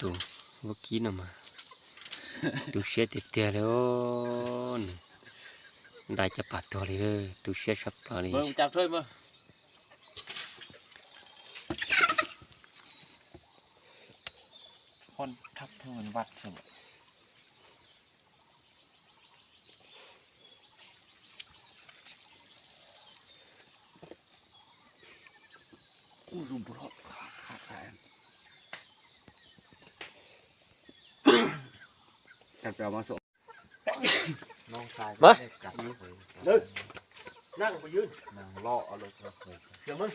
tu vô ký nào mà tu sẽ tiệt tiệt rồi đại chập bát to đi tu sẽ sắp vào đi เบิ่งจับถ้วยมาคนทับเหมือนวัดสมอู้รูบุรอดขาดขาดขาด จับไปเอามาส่งน้องชายมาจับเคยนั่งไปยืนนางล่อเอารถมาเสียมึง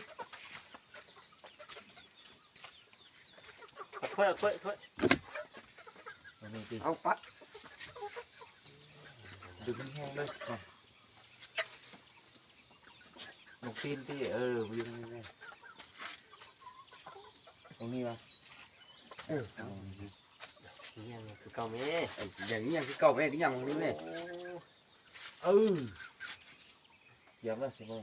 ถ้วยถ้วยถ้วยเอาปัดดึงแห้งเลยมาลงตีนที่เออวิ่งนี่ตรงนี้มาเออ เอาอย่างนี้ยังคือเก่าแม่ไอ้อย่างนี้ยังคือเก่าแม่ก็ยังนี่แม่เออเยี่ยมแล้วสิโมง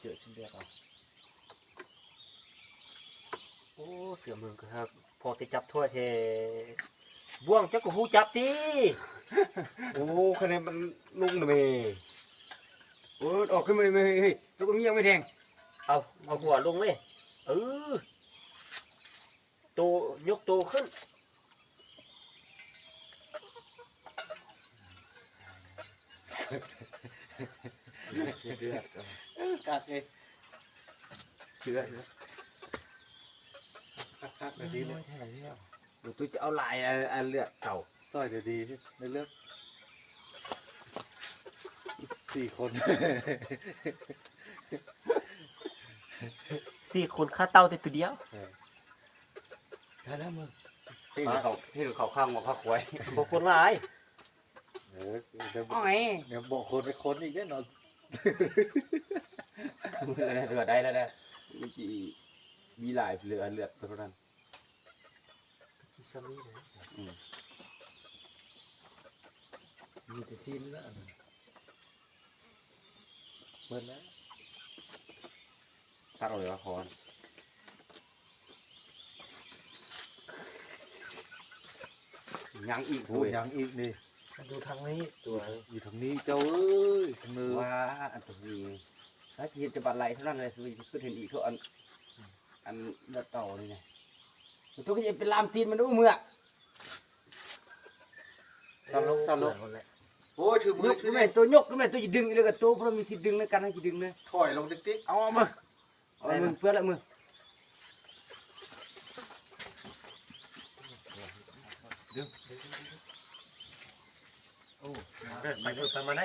เจอชิ้นเดียวเอาโอ้เสือมึงครับพอจะจับถ้วยเทบ่วงจักกูหูจับตีโอ้คะแนนมันลุงนะแม่ โอ้ออกขึ้นมาเลยแม่เฮ้ยตัวนี้ยังไม่แทงเอาเอาหัวลงเลยเออโตยกโตขึ้นเลือดเอาเออกัดเลยเชื่อเชื่อคักๆแบบนี้เลยแท้แล้วเดี๋ยวตัวจะเอาลายอันอันเลือดเก่าซอยเดี๋ยวดีในเลือก สี่คนสี่คนค่าเต้าแต่ตัวเดียวได้แล้วมึงที่เขาที่เขาข้างมาข้าควายบางคนหลายเออเดี๋ยวอ้อยเดี๋ยวบอกคนไปคนอีกแน่นอนเลือดได้แล้วนะนี่จีมีลายเลือดเลือดเท่านั้นมีแต่ซีนแล้วอันนั้น เบิดแล้วตัดเอาเลยว่าคอนยังอีกพูพูดดยังอีกนี่ดูทางนี้ตัวอยู่ทางนี้เจ้าเอ้ยทางมือว่าอันตัวนี้ถ้าจีนจะบัดไหลเท่านั้นเลยสุยขึ้นเห็นอีกเท่าอันอันเลือดเต่านี่ไงตัวก็จะเป็นลามตีนมันด้วยมือสั่นลงสั่นลง โอ้ถือมือถือแม่ตัวยกด้วยแม่ตัวจะดึงเลยกับตัวเพราะมีสิทธิ์ดึงในการให้จะดึงเลยถอยลงติ๊กติ๊กเอาเอามือเอามือเพื่อนละมือเดินไปเดินไปมาได้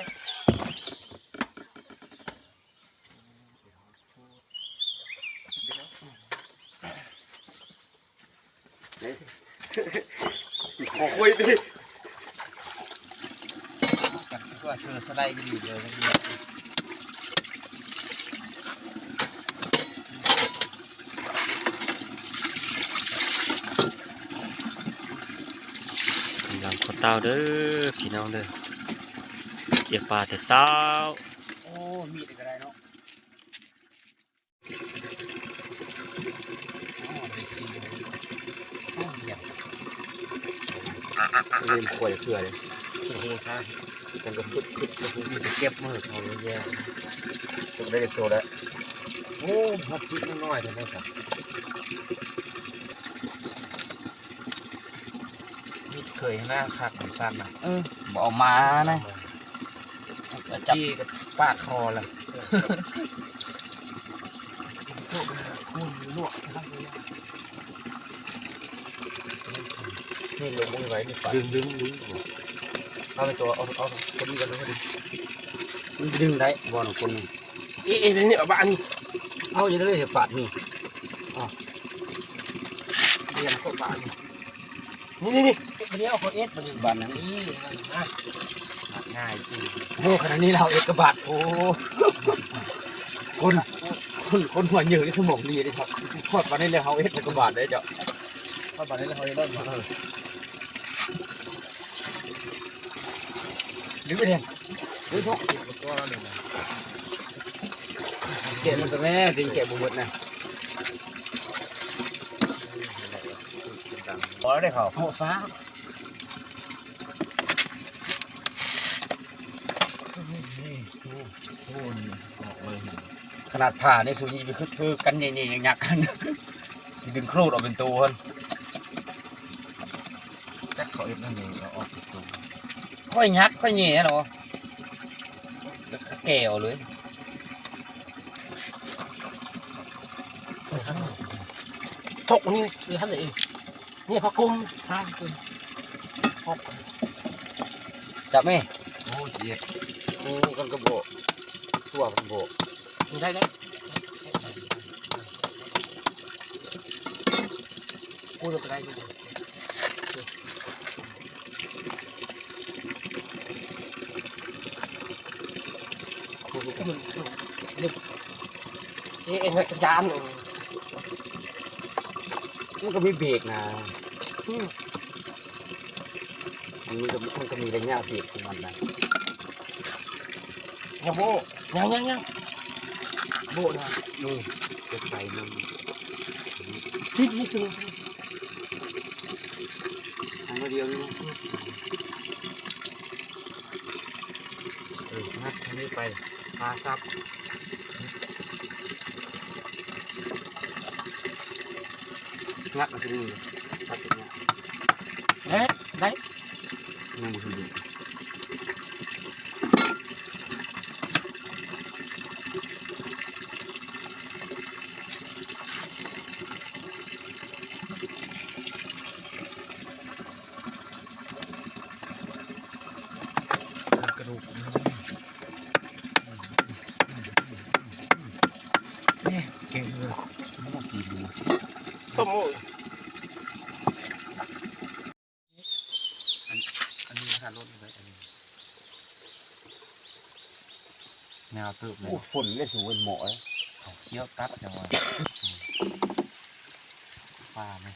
ขอคุยดิ ก็เสือสไลด์กันอยู่เลยพี่น้องขอเต้าเด้อพี่น้องเด้อเก็บปลาแต่เช้าโอ้มีดก็ได้เนาะเริ่มป่วยเพื่อเลยโอ้โหซะ มันก็พึดพึดก็คือมีเก็บมือเขาเลยแย่ตัวได้ตัวแล้วโอ้พัดชิดน้อยๆเลยนะครับมีดเคยหน้าคักของสั้นนะเออบอกเอามานะจี้กับปาดคอเลยคุณลวกทั้งเลยนี่ลงมือไว้นี่ปะดึงดึงดึง เอาไปตัวเอาเอาพอดีกันเลยพอดีมันดึงได้บอลของคนนี่เอ๊ะเอ๊ะนี่เอาบ้านนี่เอาอย่างนี้เลยเหรอปาดนี่เรียนก็บานนี่นี่นี่วันนี้เอาคนเอสมาดูบานนั้นนี่นะง่ายจริงโอ้ขนาดนี้เราเอกบาทโอ้คนคนคนหัวเหยื่อที่สมองดีเลยครับพอดมาได้เลยเขาเอสเอกบาทได้เจ้าถ้าบาดนี้เขาจะได้มา ดึงไปเถอะดึงทุกตัวเราหนึ่งแกะมันก็แม่จริงแกะบุบดนะพอแล้วได้เขาโหฟ้าขนาดผ่าในสุญีไปคือคือกันใหญ่ยเนยักกันสิดึงโครดออกเป็นตัวคนจักเขาเอ็ดนั่นเองเอาออกตัว ค่อยยักค่อยแหน่เหรอแล้วก็แก้วเลยทกนี่คือท่านเองนี่พระกุมพระกุมจับไหมโอ้เจี๊ยบโอ้กันกระโบกตัวกันโบกใช่ไหมกูจะไปได้ยังไงกูก็มัน นี่นี่เอ็นกระจานมันก็มีเบรกนะมันมีก็มันก็มีระยะเบรกของมันนะยังโบยังยังยังโบนะนี่จะใส่มันที่นี่คืออันเดียวนี่นะเอองัดแค่นี้ไปปลาซับ งัดมาที่นี่ตัดตรงเนี้ย เอ๊ะได้ ยังไม่ถึง กระดูกนี่เก่งเลย มันสีดู ส มมติอันนี้ค่ารถเลยอันนี้แนวตืบเลยโอ้ฝนเลยสูงเหมาะเลยเขาเชี่ยวตัดจังหวะปลาไหม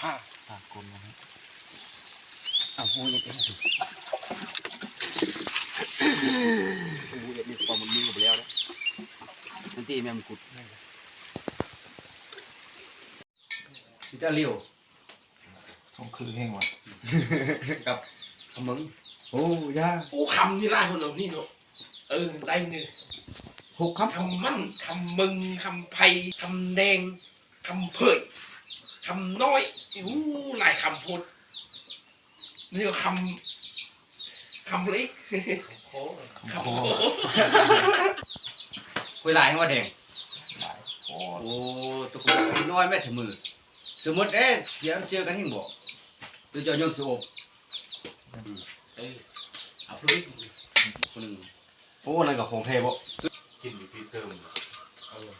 ผ้าปลากลมาไหมอ้าวหูเอ็ดเอ็ดสิหูเอ็ดนี่ความมันมือไปแล้วนะมันตีแม่มันกุด สิจ้าเลี้ยวส่งคือแห้งว่ะกับขมึงโอ้ยาโอ้คำนี่ไล่คนเรานี่เนาะเออได้เนี่ยหกครับคำมั่นคำมึงคำไพคำแดงคำเผยคำน้อยอู้หลายคำพูดนี่ก็คำคำเล็กคำโคคุยหลายให้ว่าแดงโอ้โอ้ตัวคุณน้อยแม่ถึงมือ สมมติเอ๊ะเดี๋ยวเจอกันที่บ่ตัวเจะยนต์สูบเออเอาพลุกคนหนึ่งโอ้นั่นก็ของเทบ่กินอยู่พี่เติมเออ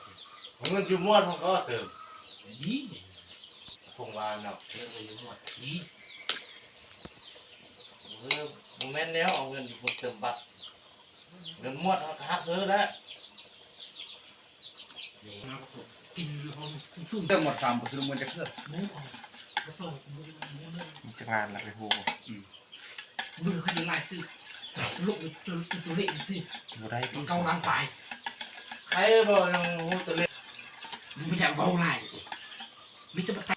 ของเงินจุมวดของเขาเติมยี่คงว่าเนาะเอออยู่หมดยี่เออโมเมนต์แล้วเอาเงินอยู่คนเติมบัตรเงินมวดเขาทักเธอแล้ว กินหอมชุ่มเติมหมดสามก็คือมันจะเคลือบหมูของกระส่งหมูหมูเนื้อมันจะงานละไปโหมือเขาจะไล่ซื้อลูกตัวตัวเล็กสิบ่ได้ที่เกาล้างปลายใครบอกยังหูตัวเล็กไม่ใช่เกาไล่มิตรบัตร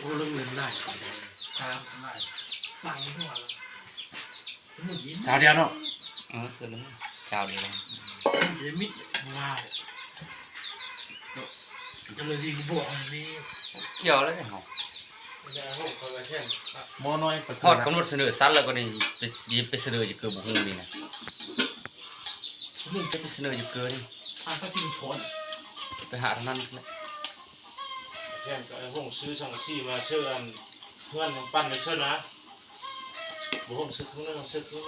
โอ้เรื่องเงินได้ตามได้สั่งทั่วเลยหมุนยิ้มกาวเดียวเนาะเออเสือเลยกาว เดียวจะมิดว้าวจะเลยยิงบวกนี่เกี่ยวแล้วเหรอมอน้อยพอดกำหนดเสนอสั้นแล้วก็นี่ไปยิบไปเสนออยู่เกือบบุกนี่นะนี่จะไปเสนออยู่เกินทางก็สิ่งผลไปหาทางนั้นนะแค่ก็ห้องซื้อสังสีมาเชื่ออันเพื่อนปั้นไปเชื่อนะบุห้องซื้อครึ่งนึงซื้อครึ่ง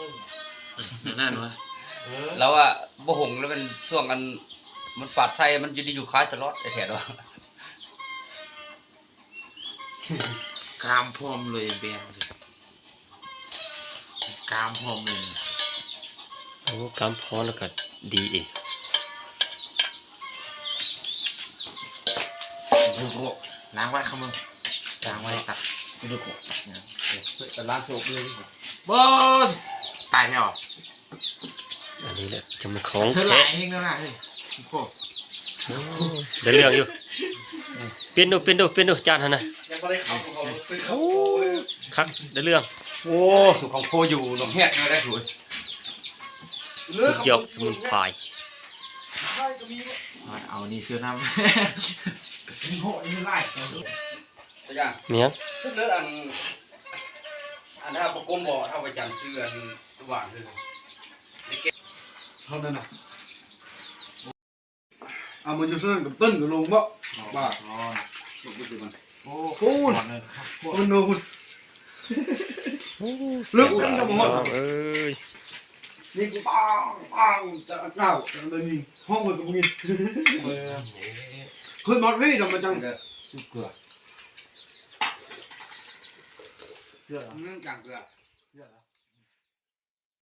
นึงนั่นวะเออ แล้วว่าบ่หงแล้วมันช่วงกัน มันปาดไส้มันอยู่ดีอยู่คล้ายตลอดไอ้แถวว่ากรามพร้อมเลยแบงเลยกรามพร้อมเลยโอ้กำพอแล้วก็ดีอีกดูโกล้างไว้ครับมึงล้างไว้ตัดดูโกแต่ล้างโศกเลยบอสตายแล้ว อันนี้แหละจะเป็นของเสื้อหแท้ลายเฮงแล้วนะเฮ้ยโอ้ได้เรื่องอยู่เปลี่ยนดูเปลี่ยนดูเปลี่ยนดูจานหั่นน่ะยังไม่ได้เข้าของเขาซื้อเขาคักได้เรื่องโอ้สุของโคอยู่หนองแฮกเลยได้สวยสุดยอดสมุนไพรเอานี่เสื้อน้ำมีโหนี่มันไล่ตัวอย่างเมียงซึ่งเลืออัน อันถ้าประกมบ่อถ้าไปจังชื่ออันระหว่างคือเท่านั้นน่ะเอามันจะเสื้อกับต้นกับลงบ่บ้าลูกดูมันโอ้พูดมันโน้นลึกขึ้นกับหมดเอ้ยนี่กูปังปังจะเก้าจะเดินยิงห้องมันกับมึงยิงเคยมาพี่ทำมาจังเกลือเกลือเกลือจังเกลือเกลือ